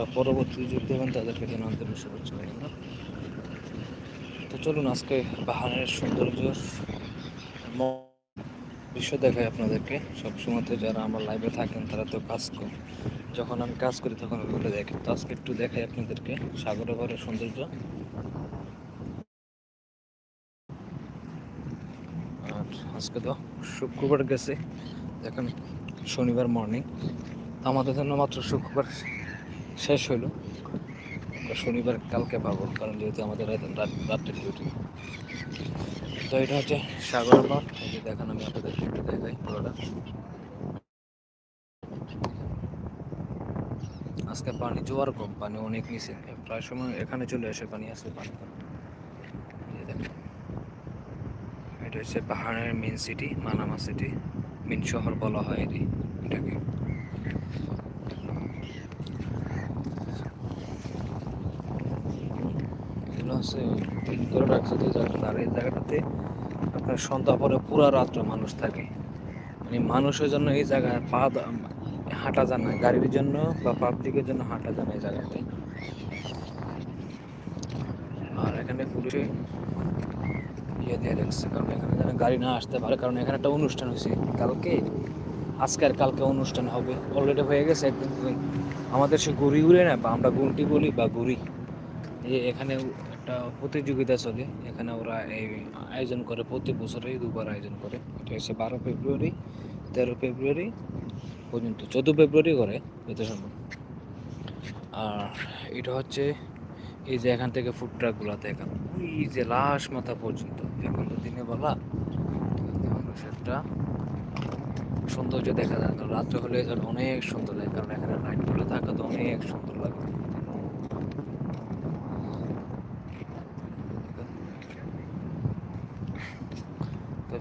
বা পরবর্তী যুগ দেবেন তাদেরকে যেন আন্তরিক শুভেচ্ছা অভিনন্দন তো চলুন আজকে পাহাড়ের সৌন্দর্য দৃশ্য দেখাই আপনাদেরকে। সবসময় তো যারা আমার লাইভে থাকেন, তারা তো কাজ করে, যখন আমি কাজ করি, তখন ওগুলো দেখি তো আজকে একটু দেখাই আপনাদেরকে সাগরের ঘরের সৌন্দর্য। আর আজকে তো শুক্রবার গেছে। দেখেন শনিবার মর্নিং আমাদের জন্য মাত্র শুক্রবার শেষ হইল। আমরা শনিবার কালকে পাবো, কারণ যেহেতু আমাদের রাত- রাত- রাত্রের ডিউটি তো এটা হচ্ছে সাগর পার এই যে দেখেন, আমি আপনাদের একটু দেখাই পুরোটা। আজকে পানি জোয়ার কম, পানি অনেক নিচে। প্রায় সময় এখানে চলে আসে পানি আসে পানি। এটা হচ্ছে পাহাড়ের main city Manama city main শহর বলা হয় এটি, এটাকে। এগুলো হচ্ছে প্রিন্ট করে রাখছে যে আর এই জায়গাটাতে আপনার সন্ধ্যা পরে পুরো রাত্র মানুষ থাকে। মানে মানুষের জন্য এই জায়গায় পা হাঁটা যায় না, গাড়ির জন্য বা পাবলিকের জন্য হাঁটা যায় না এই জায়গাতে। আর এখানে পুলিশে ইয়ে দিয়ে রাখছে কারণ এখানে যেন গাড়ি না আসতে পারে, কারণ এখানে একটা অনুষ্ঠান হয়েছে। কালকে আজকে আর কালকে অনুষ্ঠান হবে অলরেডি হয়ে গেছে একদিন। আমাদের সে গুড়ি উড়ে না, বা আমরা গুনটি বলি বা এই এখানে একটা প্রতিযোগিতা চলে। এখানে ওরা এই আয়োজন করে প্রতি বছরেই দুবার আয়োজন করে। এটা হচ্ছে বারো ফেব্রুয়ারি, তেরো ফেব্রুয়ারি পর্যন্ত, চোদ্দ ফেব্রুয়ারি করে যত সম্ভব। আর এটা হচ্ছে এই যে এখান থেকে ফুড ট্রাকগুলো দেখেন ওই যে লাশ মাথা পর্যন্ত। এখন তো দিনে বেলা। সেটা সৌন্দর্য দেখা যায়। রাত্রে হলে এখানে অনেক সুন্দর লাগে। কারণ এখানে লাইটগুলো থাকা তো অনেক সুন্দর লাগে।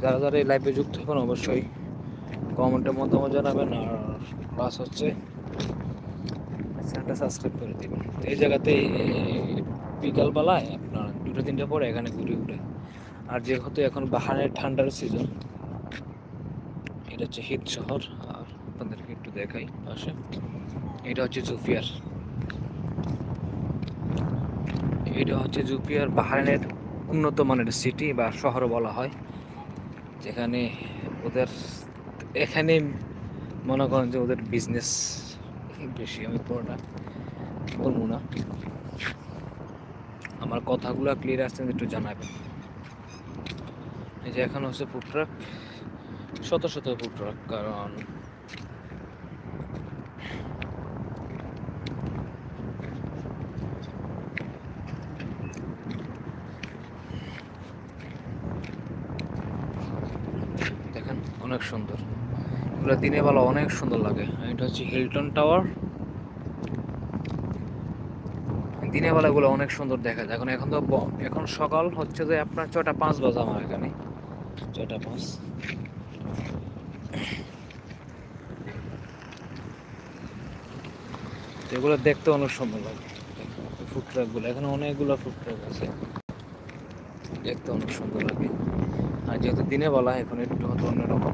যারা যারা এই লাইভে যুক্ত হবেন অবশ্যই কমেন্টের মতামত জানাবেন আর প্লাস হচ্ছে চ্যানেলটা সাবস্ক্রাইব করে দেবেন। এই জায়গাতে বিকালবেলায় আপনার দুটো তিনটে পরে এখানে ঘুরে উঠে আর যেহেতু এখন বাহারের ঠান্ডার সিজন এটা হচ্ছে হিট শহর, আর আপনাদেরকে একটু দেখাই পাশে। এটা হচ্ছে জুফিয়ার এটা হচ্ছে জুপিয়ার বাহারেনের উন্নত মানের সিটি বা শহর বলা হয়। যেখানে ওদের, এখানে মনে করেন যে ওদের বিজনেস বেশি, আমি পুরোটা বলব না। আমার কথাগুলো ক্লিয়ার আসছেন একটু জানাবেন। এই যে এখন হচ্ছে ফুড ট্রাক শত শত ফুড ট্রাক কারণ দেখেন, অনেক সুন্দর। এগুলো দিনের বেলা অনেক সুন্দর লাগে। এটা হচ্ছে হিলটন টাওয়ার দিনের বেলা এগুলো অনেক সুন্দর দেখা যায়। এখন এখন তো এখন সকাল হচ্ছে যে আপনার ছটা পাঁচ বাজে আমার এখানে। ছটা পাঁচ। এগুলো দেখতে অনেক সুন্দর লাগে। ফুড ট্রাকগুলো, এখানে অনেকগুলো ফুড ট্রাক আছে। দেখতে অনেক সুন্দর লাগে। আর যেহেতু দিনে বেলা এখন একটু হয়তো অন্যরকম।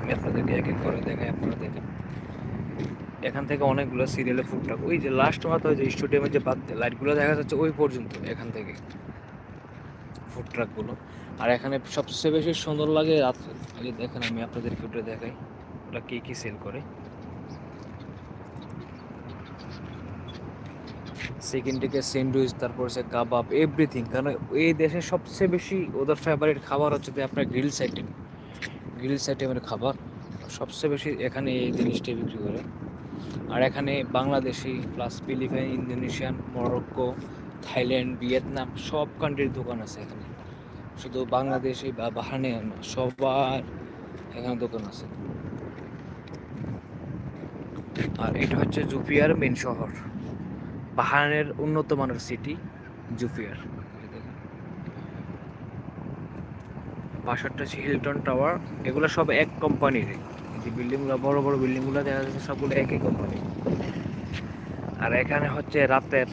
আমি আপনাদেরকে এক এক করে দেখাই, আপনারা দেখেন। এখান থেকে অনেকগুলো সিরিয়ালে ফুড ট্রাক ওই যে লাস্ট মাথা ওই যে স্টেডিয়ামের যে বাদ লাইটগুলো দেখা যাচ্ছে ওই পর্যন্ত, এখান থেকে ফুড ট্রাকগুলো আর এখানে সবচেয়ে বেশি সুন্দর লাগে রাত্রে। যে দেখেন আমি আপনাদেরকে ওটা দেখাই ওরা কী কী সেল করে। সেকেন্ড থেকে স্যান্ডউইচ তারপর হচ্ছে কাবাব এভরিথিং কারণ এই দেশে সবচেয়ে বেশি ওদের ফেভারিট খাবার হচ্ছে যে আপনার গ্রিলস আইটেম গ্রিলস আইটেমের খাবার। সবচেয়ে বেশি এখানে এই জিনিসটাই বিক্রি করে। আর এখানে Bangladeshi plus Philippine Indonesian Morocco Thailand Vietnam সব কান্ট্রির দোকান আছে এখানে। শুধু বাংলাদেশি বা বাহানে সবার এখানে দোকান আছে। আর এটা হচ্ছে জুপিয়ার মেন শহর। বাহানের উন্নত মানের সিটি জুফিয়ার বাসাটা হিলটন টাওয়ার এগুলো সব এক কোম্পানির যে বিল্ডিংগুলো বড় বড় বিল্ডিংগুলো দেখা যাচ্ছে সবগুলো একই কোম্পানি আর এখানে হচ্ছে রাতের,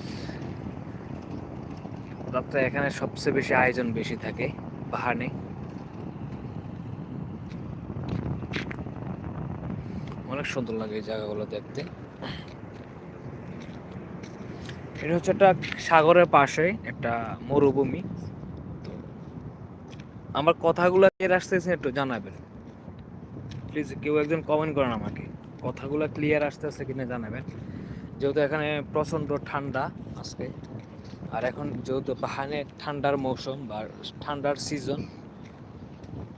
রাতে এখানে সবচেয়ে বেশি আয়োজন বেশি থাকে পাহাড়ে। অনেক সুন্দর লাগে এই জায়গাগুলো দেখতে। এটা হচ্ছে একটা সাগরের পাশে একটা মরুভূমি। তো আমার কথাগুলো ক্লিয়ার আসতেছে, একটু জানাবেন। প্লিজ কেউ একজন কমেন্ট করেন আমাকে। কথাগুলো ক্লিয়ার আসতেছে কিনা জানাবেন। যেহেতু এখানে প্রচণ্ড ঠান্ডা আজকে, আর এখন যেহেতু বাহানে ঠান্ডার মৌসুম বা ঠান্ডার সিজন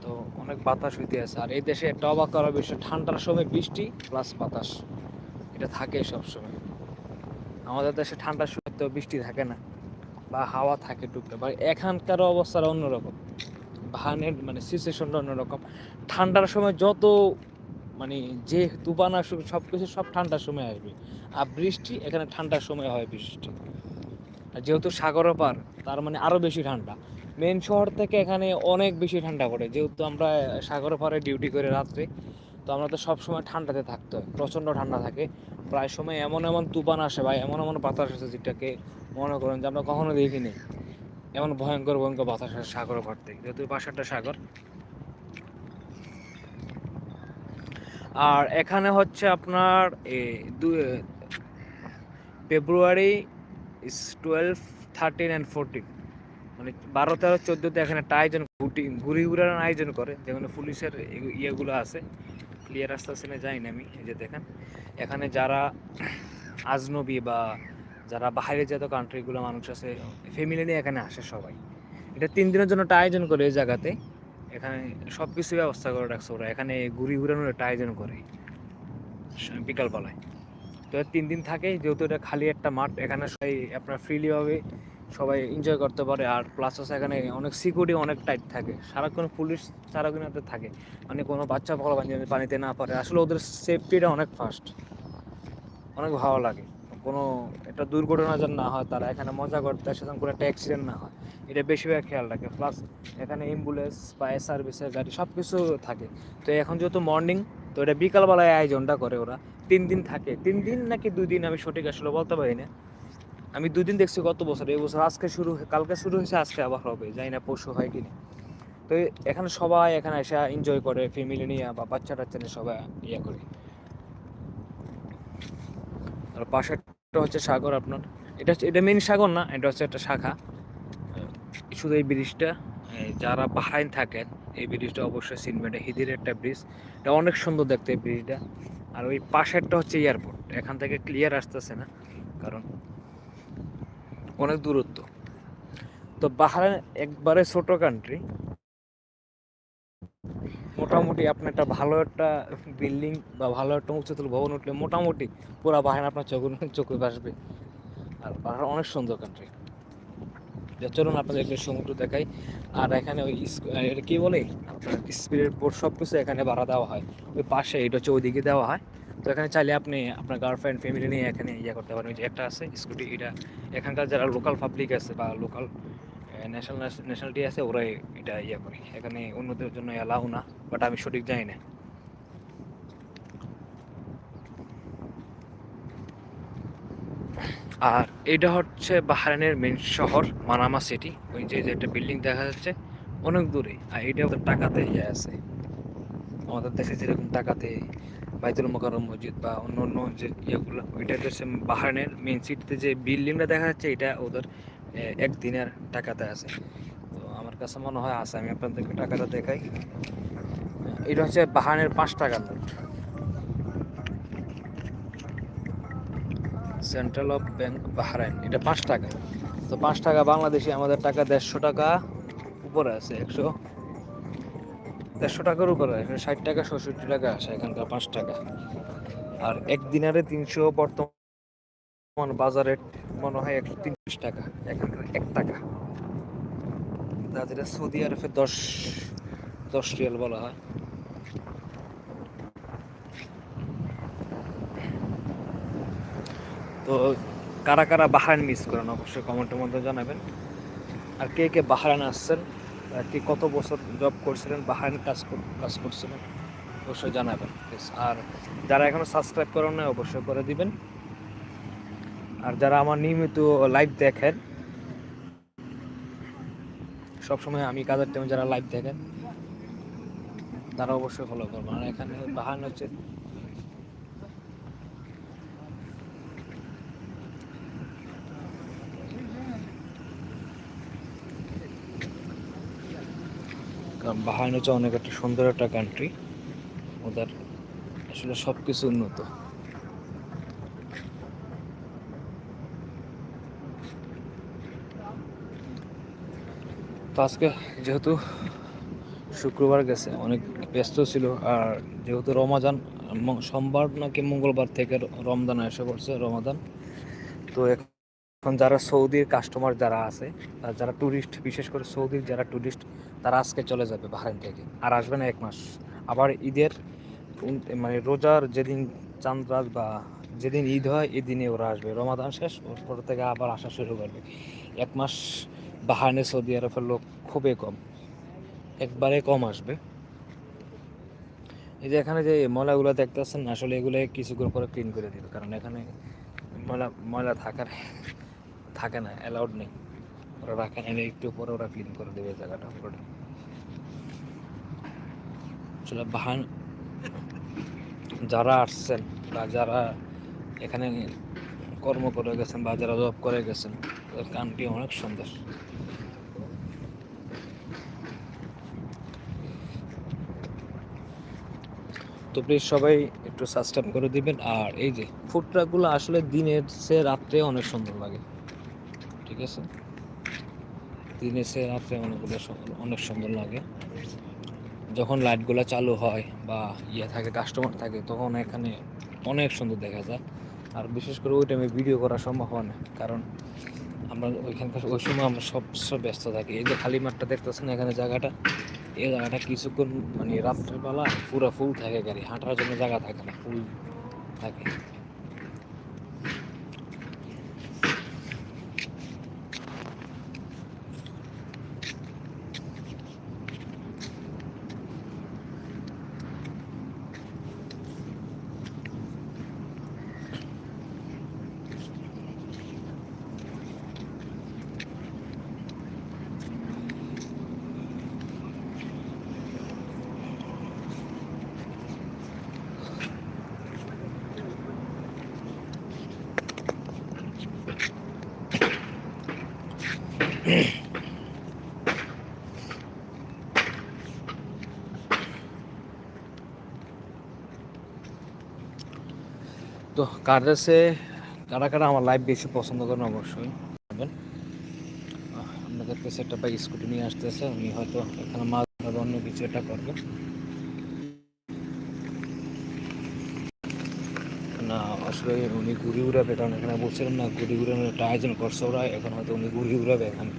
তো অনেক বাতাস হইতে আছে। আর এই দেশে একটা অবাক করার বিষয়, ঠান্ডার সময় বৃষ্টি প্লাস বাতাস, এটা থাকে সব সময় আমাদের দেশে ঠান্ডার সময় তো বৃষ্টি থাকে না, বা হাওয়া থাকে টুকটাক, বা এখানকার অবস্থাটা অন্যরকম, বাহানের মানে সিচুয়েশনটা অন্যরকম। ঠান্ডার সময় যত মানে যে তুফান আসবে সব কিছু সব ঠান্ডার সময় আসবে। আর বৃষ্টি, এখানে ঠান্ডার সময় হয় বৃষ্টি। আর যেহেতু সাগরের পার, তার মানে আরও বেশি ঠান্ডা। মেন শহর থেকে এখানে অনেক বেশি ঠান্ডা পড়ে। যেহেতু আমরা সাগরের পাড়ে ডিউটি করে রাত্রে, তো আমরা তো সবসময় ঠান্ডাতে থাকতে হয়, প্রচণ্ড ঠান্ডা থাকে। প্রায় সময় এমন এমন তুফান আসে বা এমন এমন বাতাস আসে যেটাকে মনে করেন যে আমরা কখনো দেখিনি। এমন ভয়ঙ্কর ভয়ঙ্কর বাতাস আসে সাগরের পাড় থেকে। যেহেতু পাশে একটা সাগর। আর এখানে হচ্ছে আপনার February is twelve thirteen and fourteen মানে বারো, তেরো, চোদ্দোতে এখানে একটা আয়োজন, ঘুটি ঘুরি আয়োজন করে, যেখানে পুলিশের ইয়েগুলো আছে। ক্লিয়ার রাস্তা সিনে যাই না আমি, এই যে দেখেন। এখানে যারা আজনবী বা যারা বাইরে যত কান্ট্রিগুলো মানুষ আছে ফ্যামিলি নিয়ে এখানে আসে সবাই। এটা তিন দিনের জন্য একটা আয়োজন করে এই জায়গাতে। এখানে সব কিছু ব্যবস্থা করে রাখছে ওরা। এখানে ঘুরি ঘুরানোর একটা আয়োজন করে বিকালবেলায়। তো তিন দিন থাকে, যেহেতু এটা খালি একটা মাঠ, এখানে সবাই আপনার ফ্রিলিভাবে সবাই এনজয় করতে পারে। আর প্লাস হচ্ছে এখানে অনেক সিকিউরিটি অনেক টাইট থাকে। সারাক্ষণ পুলিশ সারাক্ষণ সারাক্ষণতে থাকে। মানে কোনো বাচ্চা ফল পানিতে না পারে। আসলে ওদের সেফটিটা অনেক ফাস্ট অনেক ভালো লাগে। কোনো একটা দুর্ঘটনা যেন না হয়, তারা এখানে মজা করতে যেন কোনো একটা অ্যাক্সিডেন্ট না হয়। এটা বেশিরভাগ খেয়াল রাখে। প্লাস এখানে অ্যাম্বুলেন্স বা সার্ভিসের গাড়ি সব কিছু থাকে। তো এখন যেহেতু মর্নিং তো এটা বিকালবেলায় আয়োজনটা করে ওরা। তিন দিন থাকে। তিন দিন নাকি দুই দিন আমি সঠিক আসলে বলতে পারি না। আমি দুদিন দেখছি গত বছর, এই বছর আজকে শুরু কালকে শুরু হয়েছে, আজকে আবার হবে, জানি না পরশু হয় কিনা। তো এখানে সবাই এখানে এসে এনজয় করে ফ্যামিলি নিয়ে বা বাচ্চা টাচ্চা নিয়ে সবাই ইয়ে করে। আর পাশেরটা হচ্ছে সাগর আপনার। এটা হচ্ছে, এটা মেন সাগর না, এটা হচ্ছে একটা শাখা। শুধু এই ব্রিজটা যারা বাহাইন থাকেন, এই ব্রিজটা অবশ্যই চিনবেন, এটা হিদির একটা ব্রিজ। এটা অনেক সুন্দর দেখতে এই ব্রিজটা। আর ওই পাশেরটা হচ্ছে এয়ারপোর্ট এখান থেকে ক্লিয়ার আসতেছে না, কারণ অনেক দূরত্ব। তো বাহারাইন একবারে ছোট কান্ট্রি মোটামুটি আপনি একটা ভালো একটা বিল্ডিং বা ভালো একটা উচ্চতল ভবন উঠলে মোটামুটি পুরা বাহারাইন আপনার চোখে চোখে ভাসবে। আর বাহারাইন অনেক সুন্দর কান্ট্রি চলুন আপনাদের একটু সমুদ্র দেখাই। আর এখানে ওই এটা কি বলে? আপনার স্পিরিট বোর্ড সব কিছু এখানে ভাড়া দেওয়া হয়। ওই পাশে এটা হচ্ছে ওইদিকে দেওয়া হয়। তো এখানে চাইলে আপনি আপনার গার্লফ্রেন্ড ফ্যামিলি নিয়ে এখানে ইয়ে করতে পারেন। ওই যে একটা আছে স্কুটি এটা এখানকার যারা লোকাল পাবলিক আছে বা লোকাল ন্যাশনাল ন্যাশনালিটি আছে, ওরাই এটা ইয়ে করে। এখানে অন্যদের জন্য অ্যালাউ না বাট আমি সঠিক জানি না। আর এটা হচ্ছে বাহরাইনের মেন শহর, মানামা সিটি ওই যে একটা বিল্ডিং দেখা যাচ্ছে, অনেক দূরে। আর এটা ওদের টাকাতে ইয়ে আছে। আমাদের দেশে যেরকম টাকাতে বাইতুল মোকাররম মসজিদ বা অন্য অন্য যে ইয়েগুলো ওইটা হচ্ছে বাহরাইনের মেন সিটিতে যে বিল্ডিংটা দেখা যাচ্ছে এটা ওদের এ, একদিনের টাকাতে আছে। তো আমার কাছে মনে হয় আছে আমি আপনাদেরকে টাকাটা দেখাই। এটা হচ্ছে বাহানের পাঁচ টাকার note central of bank Bahrain এটা পাঁচ টাকা। তো পাঁচ টাকা বাংলাদেশে আমাদের টাকা দেড়শো টাকা উপরে আছে একশো। দেড়শো টাকার উপরে, এখানে ষাট টাকা ষষট্টি টাকা আসে, এখানকার পাঁচ টাকা। আর এক দিনারে তিনশো বর্তমান বাজারে মনে হয় একশো তিরিশ টাকা এখানকার এক টাকা। তা যেটা সৌদি আরবে দশ দশ রিয়াল বলা হয়। তো কারা কারা বাহারান মিস করেন, অবশ্যই কমেন্টের মধ্যে জানাবেন। আর কে কে বাহারান আসছেন কে কত বছর জব করছিলেন বাহারান কাজ কর- কাজ করছিলেন? অবশ্যই জানাবেন. আর যারা এখনও সাবস্ক্রাইব করেন না অবশ্যই করে দিবেন। আর যারা আমার নিয়মিত লাইভ দেখেন সবসময় আমি কাজের টাইমে যারা লাইভ দেখেন তারা অবশ্যই ফলো করবেন। আর এখানে বাহান হচ্ছে কারণ বাহারাইন হচ্ছে অনেক একটা সুন্দর একটা কান্ট্রি ওদের আসলে সব কিছু উন্নত। তো আজকে যেহেতু শুক্রবার গেছে, অনেক ব্যস্ত ছিল, আর যেহেতু রমাজান সোমবার নাকি মঙ্গলবার থেকে রমজান এসে পড়ছে, রমাদান। তো এখন যারা সৌদির কাস্টমার যারা আছে যারা ট্যুরিস্ট বিশেষ করে সৌদির যারা ট্যুরিস্ট তারা আজকে চলে যাবে বাহারাইন থেকে। আর আসবে না এক মাস। আবার ঈদের মানে রোজার যেদিন চাঁদ রাত বা যেদিন ঈদ হয়, এই দিনে ওরা আসবে। রমাদান শেষ, ওর পর থেকে আবার আসা শুরু করবে। এক মাস বাহারাইনে সৌদি আরবের লোক খুবই কম। একবারে কম আসবে। এই যে এখানে যে ময়লাগুলো দেখতেছেন, আসলে এগুলো কিছুক্ষণ পরে ক্লিন করে দিবে। কারণ এখানে ময়লা ময়লা থাকার, থাকে না অ্যালাউড নেই। ওরা রাখে না একটু পরে ওরা ক্লিন করে দেবে জায়গাটা, পুরোটা। আসলে বাহান, যারা আসছেন বা যারা এখানে কর্ম করে গেছেন বা যারা জব করে গেছেন, ওদের কানটি অনেক সুন্দর। তো প্লিজ সবাই একটু সাবস্ক্রাইব করে দিবেন। আর এই যে ফুড ট্রাকগুলো আসলে দিনের সে রাত্রে অনেক সুন্দর লাগে। ঠিক আছে? দিনের সে রাত্রে অনেকগুলো অনেক সুন্দর লাগে। যখন লাইটগুলো চালু হয় বা ইয়ে থাকে কাস্টমার থাকে, তখন এখানে অনেক সুন্দর দেখা যায়। আর বিশেষ করে ওই টাইমে ভিডিও করা সম্ভব হয় না, কারণ আমরা ওইখানকার, ওই সময় আমরা সব ব্যস্ত থাকি। এই যে খালি মাঠটা দেখতেছেন এখানে জায়গাটা, এই জায়গাটা কিছুক্ষণ মানে রাত্রেবেলা পুরো ফুল থাকে গাড়ি, হাঁটার জন্য জায়গা থাকে না ফুল থাকে। তো কার কাছে, কারা কারা আমার লাইভ বেশি পছন্দ করেন অবশ্যই আপনাদের কাছে একটা বাইক স্কুটি নিয়ে আসতেছে, উনি হয়তো এখানে মাছ ধরার অন্য কিছু একটা করবে। না, আসলে উনি ঘুরি উড়াবে কারণ এখানে বলছিলাম না, ঘুরি উড়ানোর একটা আয়োজন করছে ওরা, এখন হয়তো উনি ঘুরি উড়াবে এখানে।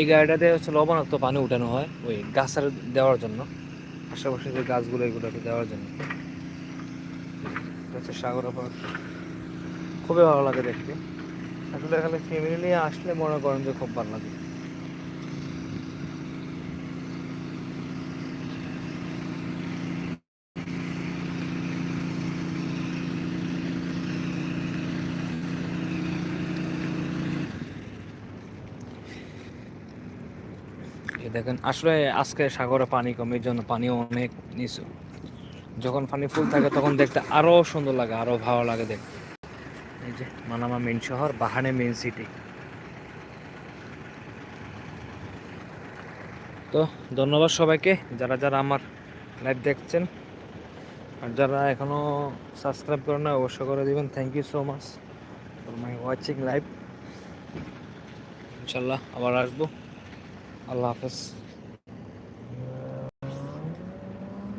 এই গাড়িটাতে হচ্ছে লবণাক্ত পানি উঠানো হয়, ওই গাছের দেওয়ার জন্য। আশেপাশে যে গাছগুলো, এগুলোকে দেওয়ার জন্য। সাগর আবার খুবই ভালো লাগে দেখতে। আসলে এখানে ফ্যামিলি নিয়ে আসলে মনে করেন যে খুব ভালো লাগে। দেখেন, আসলে আজকে সাগরে পানি কমের জন্য পানি অনেক নিচু। যখন পানি ফুল থাকে, তখন দেখতে আরও সুন্দর লাগে, আরও ভালো লাগে দেখতে। এই যে মানামা মেন শহর, বাহানে মেন সিটি। তো ধন্যবাদ সবাইকে, যারা যারা আমার লাইভ দেখছেন, আর যারা এখনও সাবস্ক্রাইব করেন না অবশ্যই করে দিবেন। Thank you so much for my watching live ইনশাল্লাহ আবার আসব। আল্লাহ হাফেজ।